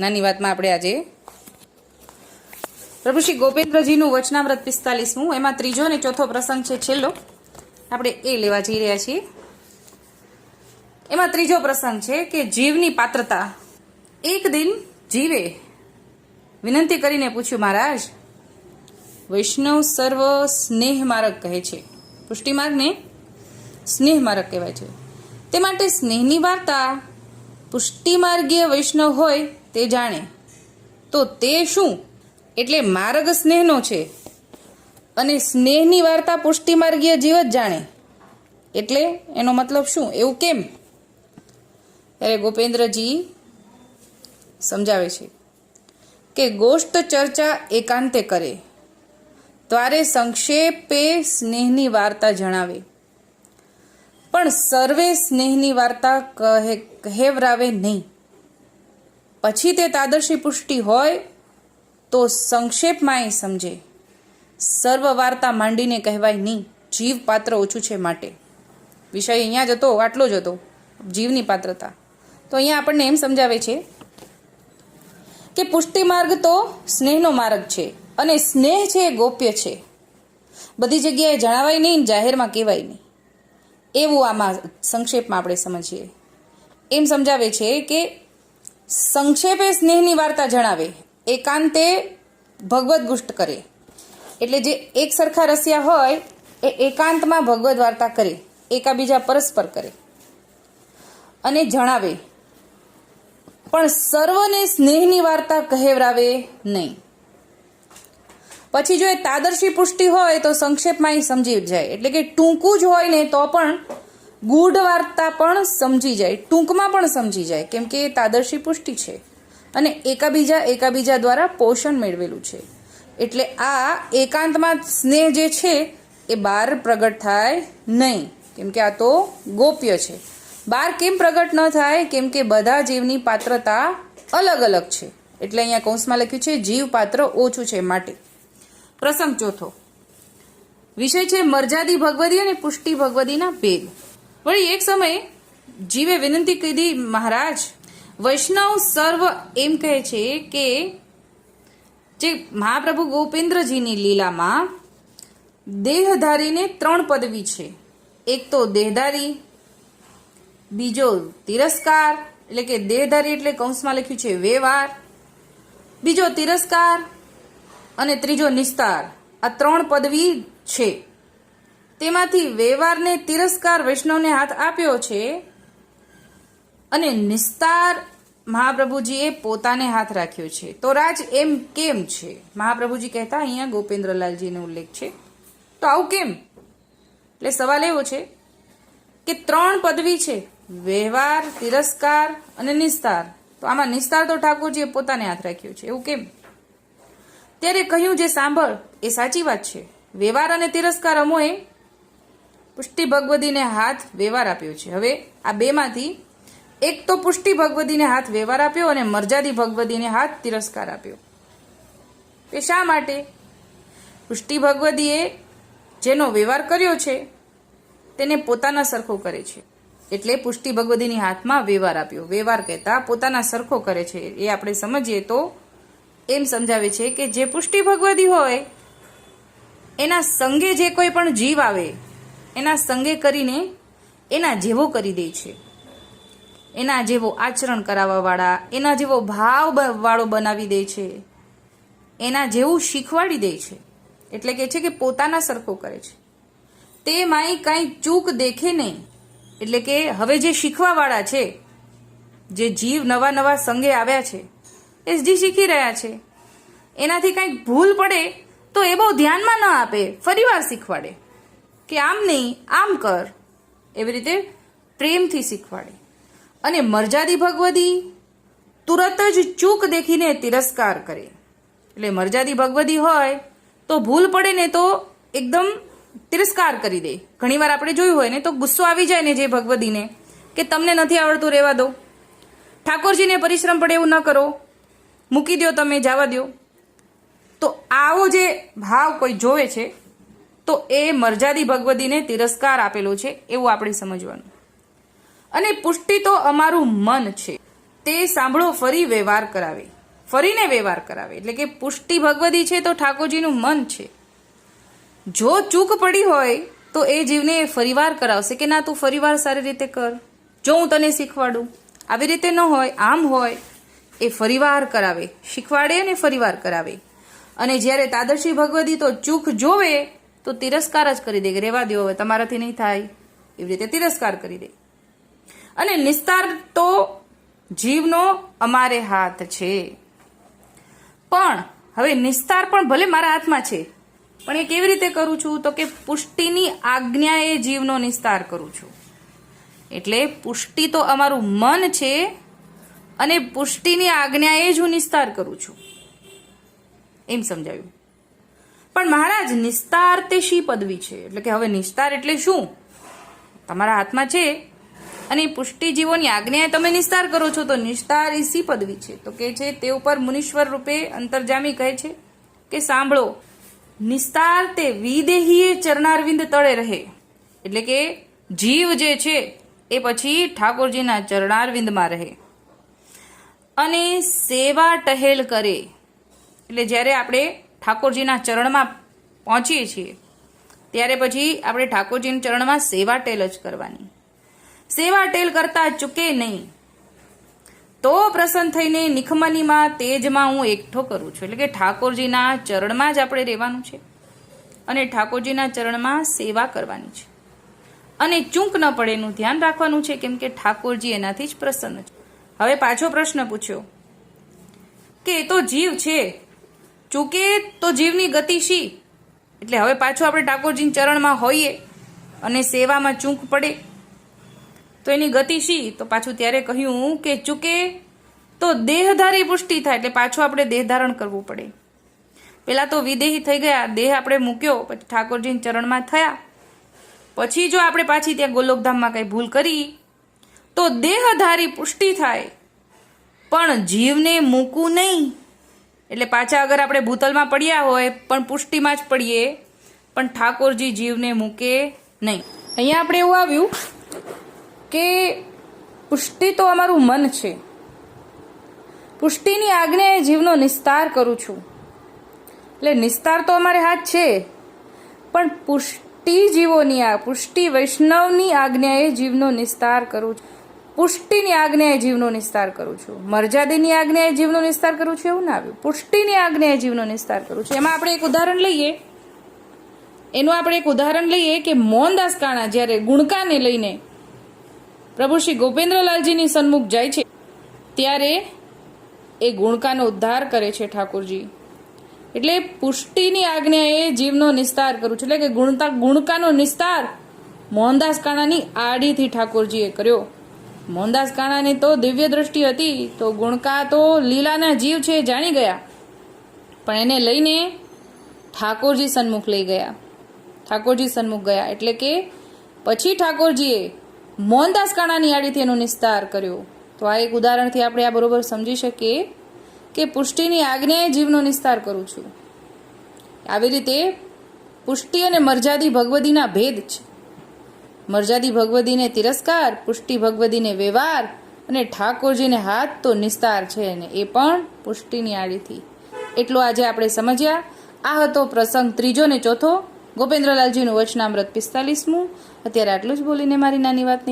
નાની વાતમાં આપણે આજે પ્રભુ શ્રી ગોપેન્દ્રજીનું વચનામૃત પિસ્તાલીસમું, એમાં ત્રીજો અને ચોથો પ્રસંગ છે છેલ્લો. આપણે એ લેવા જઈ રહ્યા છીએ. એમાં ત્રીજો પ્રસંગ છે કે જીવની પાત્રતા. એક દિન જીવે. વિનંતી કરીને પૂછ્યું, મહારાજ, વૈષ્ણવ સર્વ સ્નેહ માર્ગ કહે છે. પુષ્ટિ માર્ગને સ્નેહ માર્ગ કહેવાય છે. તે માટે સ્નેહની વાર્તા પુષ્ટિ માર્ગીય વૈષ્ણવ હોય તે જાણે. તો તે શું? એટલે માર્ગ સ્નેહનો છે. અને સ્નેહની વાર્તા પુષ્ટિમાર્ગીય જીવ જ જાણે. એટલે એનો મતલબ શું? એવું કેમ? ત્યારે ગોપેન્દ્રજી સમજાવે છે કે ગોષ્ઠ ચર્ચા એકાંતે કરે. ત્યારે સંક્ષેપે સ્નેહની વાર્તા જણાવે. પણ સર્વે સ્નેહની વાર્તા કહે કહેવરાવે નહીં. પછી તે તાદર્શી પુષ્ટિ હોય તો સંક્ષેપમાં સમજે. સર્વ વાર્તા માંડીને કહેવાય નહીં જીવ પાત્ર ઓછું છે માટે. વિષય અહીંયા જ હતો, આટલો જ હતો, જીવની પાત્રતા. તો અહીંયા આપણને એમ સમજાવે છે કે પુષ્ટિ માર્ગ તો સ્નેહનો માર્ગ છે અને સ્નેહ છે એ ગોપ્ય છે. બધી જગ્યાએ જણાવાય નહીં જાહેરમાં કહેવાય નહીં. એવું આમાં સંક્ષેપમાં આપણે સમજીએ. એમ સમજાવે છે કે સંક્ષેપે સ્નેહની વાર્તા જણાવે. એકાંતે ભગવદ્ ગુષ્ટ કરે. એટલે જે એક સરખા રસિયા હોય, એ એકાંતમાં ભગવદ્ વાર્તા કરે. એકાબીજા પરસ્પર કરે. અને જણાવે, પણ સર્વને સ્નેહની વાર્તા કહેવરાવે નહીં. પછી જો એ તાદર્શી પુષ્ટિ હોય, તો સંક્ષેપમાં એ સમજી જાય. એટલે કે ટૂંકું જ હોય ને, તો પણ ગૂઢ વાર્તા પણ સમજી જાય, ટૂંકમાં પણ સમજી જાય, કેમ કે એ તાદર્શી પુષ્ટિ છે. અને એકાબીજા એકાબીજા દ્વારા પોષણ મેળવેલું છે. એટલે આ એકાંતમાં સ્નેહ જે છે, એ બહાર પ્રગટ થાય નહીં. કેમ કે આ તો ગોપ્ય છે. બહાર કેમ પ્રગટ ન થાય? કેમ કે બધા જીવની પાત્રતા અલગ અલગ છે. એટલે અહીંયા કૌંસમાં લખ્યું છે, જીવ પાત્ર ઓછું છે માટે. પ્રસંગ ચોથો. વિષય છે મરજાદી ભગવદી અને પુષ્ટિ ભગવદીના ભેદ. વળી એક સમયે જીવે વિનંતી કીધી મહારાજ, વૈષ્ણવ સર્વ એમ કહે છે કે જે મહાપ્રભુ ગોપેન્દ્રજીની લીલામાં દેહધારીને ત્રણ પદવી છે. એક તો દેહધારી, બીજો તિરસ્કાર, એટલે કે દેહધારી એટલે કૌંસમાં લખ્યું છે વેવાર, બીજો તિરસ્કાર અને ત્રીજો નિસ્તાર. આ ત્રણ પદવી છે. તેમાંથી વેવારને તિરસ્કાર વૈષ્ણવને હાથ આપ્યો છે અને નિસ્તાર મહાપ્રભુજીએ પોતાને હાથ રાખ્યો છે. તો રાજ એમ કેમ છે? મહાપ્રભુજી કહેતા અહીંયા ગોપેન્દ્રલાલજીનો ઉલ્લેખ છે. તો આવું કેમ? એટલે સવાલ એવો છે કે ત્રણ પદવી છે વ્યવહાર તિરસ્કાર અને નિસ્તાર. તો આમાં નિસ્તાર તો ઠાકોરજીએ પોતાને હાથ રાખ્યો છે. એવું કેમ? ત્યારે કહ્યું જે સાંભળ, એ સાચી વાત છે. વ્યવહાર અને તિરસ્કાર અમોએ પુષ્ટિ ભગવદીને હાથ વ્યવહાર આપ્યો છે. હવે આ બેમાંથી એક તો પુષ્ટિ ભગવદીને હાથ વ્યવહાર આપ્યો અને મરજાદી ભગવદીને હાથ તિરસ્કાર આપ્યો. તે શા માટે? પુષ્ટિ ભગવદીએ જેનો વ્યવહાર કર્યો છે, તેને પોતાના સરખો કરે છે. એટલે પુષ્ટિ ભગવદીની હાથમાં વ્યવહાર આપ્યો. વ્યવહાર કહેતા પોતાના સરખો કરે છે. એ આપણે સમજીએ તો એમ સમજાવે છે કે જે પુષ્ટિ ભગવદી હોય, એના સંગે જે કોઈ પણ જીવ આવે એના સંગે કરીને એના જેવો કરી દે છે. એના જેવો આચરણ કરાવવાવાળા, એના જેવો ભાવ વાળો બનાવી દે છે. એના જેવું શીખવાડી દે છે. એટલે કે છે કે પોતાના સરખો કરે છે. તે માય કાંઈ ચૂક દેખે નહીં. એટલે કે હવે જે શીખવાવાળા છે, જે જીવ નવા નવા સંગે આવ્યા છે, એ જે શીખી રહ્યા છે. એનાથી કાંઈક ભૂલ પડે તો એ બહુ ધ્યાનમાં ન આપે, ફરીવાર શીખવાડે. કે આમ નહીં, આમ કર. એવી રીતે પ્રેમથી શીખવાડે. અને મરજાદી ભગવદી તુરત જ ચૂક દેખીને તિરસ્કાર કરે. એટલે મરજાદી ભગવદી હોય તો ભૂલ પડે ને તો એકદમ તિરસ્કાર કરી દે. ઘણીવાર આપણે જોયું હોય ને તો ગુસ્સો આવી જાય ને જે ભગવદીને કે તમને નથી આવડતું, રહેવા દો. ઠાકોરજીને પરિશ્રમ પડે એવું ન કરો. મૂકી દો તમે, જવા દો તો આવો જે ભાવ કોઈ જોવે છે તો એ મરજાદી ભગવદીને તિરસ્કાર આપેલો છે એવું આપણે સમજવાનું. અને પુષ્ટિ તો અમારું મન છે. તે સાંભળો, ફરી વ્યવહાર કરાવે. ફરીને વ્યવહાર કરાવે. એટલે કે પુષ્ટિ ભગવદી છે તો ઠાકોરજીનું મન છે. જો ચૂક પડી હોય તો એ જીવને ફરીવાર કરાવશે કે ના તું ફરીવાર સારી રીતે કર. જો હું તને શીખવાડું. આવી રીતે ન હોય, આમ હોય, એ ફરીવાર કરાવે. શીખવાડે અને ફરીવાર કરાવે. અને જ્યારે તાદર્શી ભગવદી તો ચૂક જોવે તો તિરસ્કાર જ કરી દે કે રહેવા દો હવે, તમારાથી નહીં થાય. એવી રીતે તિરસ્કાર કરી દે. અને નિસ્તાર તો જીવનો અમારે હાથ છે. પણ હવે નિસ્તાર પણ ભલે મારા હાથમાં છે, પણ એ કેવી રીતે કરું છું? તો કે પુષ્ટિની આજ્ઞાએ જીવનો નિસ્તાર કરું છું. એટલે પુષ્ટિ તો અમારું મન છે, અને પુષ્ટિની આજ્ઞાએ જ હું નિસ્તાર કરું છું. એમ સમજાયું? પણ મહારાજ, નિસ્તાર તે શી પદવી છે? એટલે કે હવે નિસ્તાર એટલે શું? તમારા હાથમાં છે. અને પુષ્ટિ જીવોની આજ્ઞાએ તમે નિસ્તાર કરો છો, તો નિસ્તાર એ શી પદવી છે? તો કે છે, તે ઉપર મુનીશ્વર રૂપે અંતર્જામી કહે છે કે સાંભળો, નિસ્તાર તે વિદેહીએ ચરણારવિંદ તળે રહે. એટલે કે જીવ જે છે, એ પછી ઠાકોરજીના ચરણારવિંદમાં રહે. અને સેવા ટહેલ કરે. એટલે જ્યારે આપણે ઠાકોરજીના ચરણમાં પહોંચીએ છીએ. ત્યારે પછી આપણે ઠાકોરજીના ચરણમાં સેવા ટેલ જ કરવાની. સેવા ટેલ કરતા ચૂકે નહીં. તો પ્રસન્ન થઈને નિખમનીમાં તેજમાં હું એકઠો કરું છું. એટલે કે ઠાકોરજીના ચરણમાં જ આપણે રહેવાનું છે. અને ઠાકોરજીના ચરણમાં સેવા કરવાની છે. અને ચૂંક ન પડે એનું ધ્યાન રાખવાનું છે, કેમ કે ઠાકોરજી એનાથી જ પ્રસન્ન છે. હવે પાછો પ્રશ્ન પૂછ્યો. કે એ તો જીવ છે. ચૂકે તો જીવની ગતિ શી? એટલે હવે પાછું આપણે ઠાકોરજીના ચરણમાં હોઈએ અને સેવામાં ચૂંક પડે. તો એની ગતિ શી? તો પાછું ત્યારે કહ્યું કે ચૂકે તો દેહધારી પુષ્ટિ થાય, એટલે પાછું આપણે દેહ ધારણ કરવું પડે. પેલા તો વિદેહી થઈ ગયા, દેહ આપણે મૂક્યો, પછી ઠાકોરજીના ચરણમાં થયા. પછી જો આપણે પાછી ત્યાં ગોલોકધામમાં કઈ ભૂલ કરી, તો દેહધારી પુષ્ટિ થાય. પણ જીવને મૂકવું નહીં. એટલે પાછા અગર આપણે ભૂતલમાં પડ્યા હોય, પણ પુષ્ટિમાં જ પડીએ, પણ ઠાકોરજી જીવને મૂકે નહીં. અહીંયા આપણે એવું આવ્યું કે પુષ્ટિ તો અમારું મન છે. પુષ્ટિની આજ્ઞાએ જીવનો નિસ્તાર કરું છું. એટલે નિસ્તાર તો અમારે હાથ છે, પણ પુષ્ટિ જીવોની આ પુષ્ટિ વૈષ્ણવની આજ્ઞાએ જીવનો નિસ્તાર કરું છું. પુષ્ટિની આજ્ઞાએ જીવનો નિસ્તાર કરું છું. મર્યાદિની આજ્ઞાએ જીવનો નિસ્તાર કરું છું એવું ના આવ્યું. પુષ્ટિની આજ્ઞાએ જીવનો નિસ્તાર કરું છું. એમાં આપણે એક ઉદાહરણ લઈએ. એનું આપણે એક ઉદાહરણ લઈએ કે મોહનદાસ કાણા જ્યારે ગુણકાને લઈને પ્રભુ શ્રી ગોપેન્દ્રલાલજીની સન્મુખ જાય છે, ત્યારે એ ગુણકાનો ઉદ્ધાર કરે છે ઠાકોરજી. એટલે પુષ્ટિની આજ્ઞાએ જીવનો નિસ્તાર કરું છું. એટલે કે ગુણતા ગુણકાનો નિસ્તાર મોહનદાસ કાણાની આડીથી ઠાકોરજીએ કર્યો. મોહનદાસ કાણાની તો દિવ્ય દ્રષ્ટિ હતી, તો ગુણકા તો લીલાના જીવ છે જાણી ગયા. પણ એને લઈને ઠાકોરજી સન્મુખ લઈ ગયા. ઠાકોરજી સન્મુખ ગયા એટલે કે પછી ઠાકોરજીએ મોહનદાસ કાણાની આડીથી એનો નિસ્તાર કર્યો. તો આ એક ઉદાહરણથી આપણે આ બરોબર સમજી શકીએ કે પુષ્ટિની આજ્ઞાએ જીવનો નિસ્તાર કરું છું. આવી રીતે પુષ્ટિ અને મર્યાદી ભગવદીના ભેદ છે. મર્યાદી ભગવદીને તિરસ્કાર, પુષ્ટિ ભગવદીને વ્યવહાર અને ઠાકોરજીને હાથ તો નિસ્તાર છે ને એ પણ પુષ્ટિની આડીથી. એટલું આજે આપણે સમજ્યા. આ હતો પ્રસંગ ત્રીજો ને ચોથો. ગોપેન્દ્રલાલજીનું વચનામૃત પિસ્તાલીસમું. અત્યારે આટલું જ બોલીને મારી નાની વાતની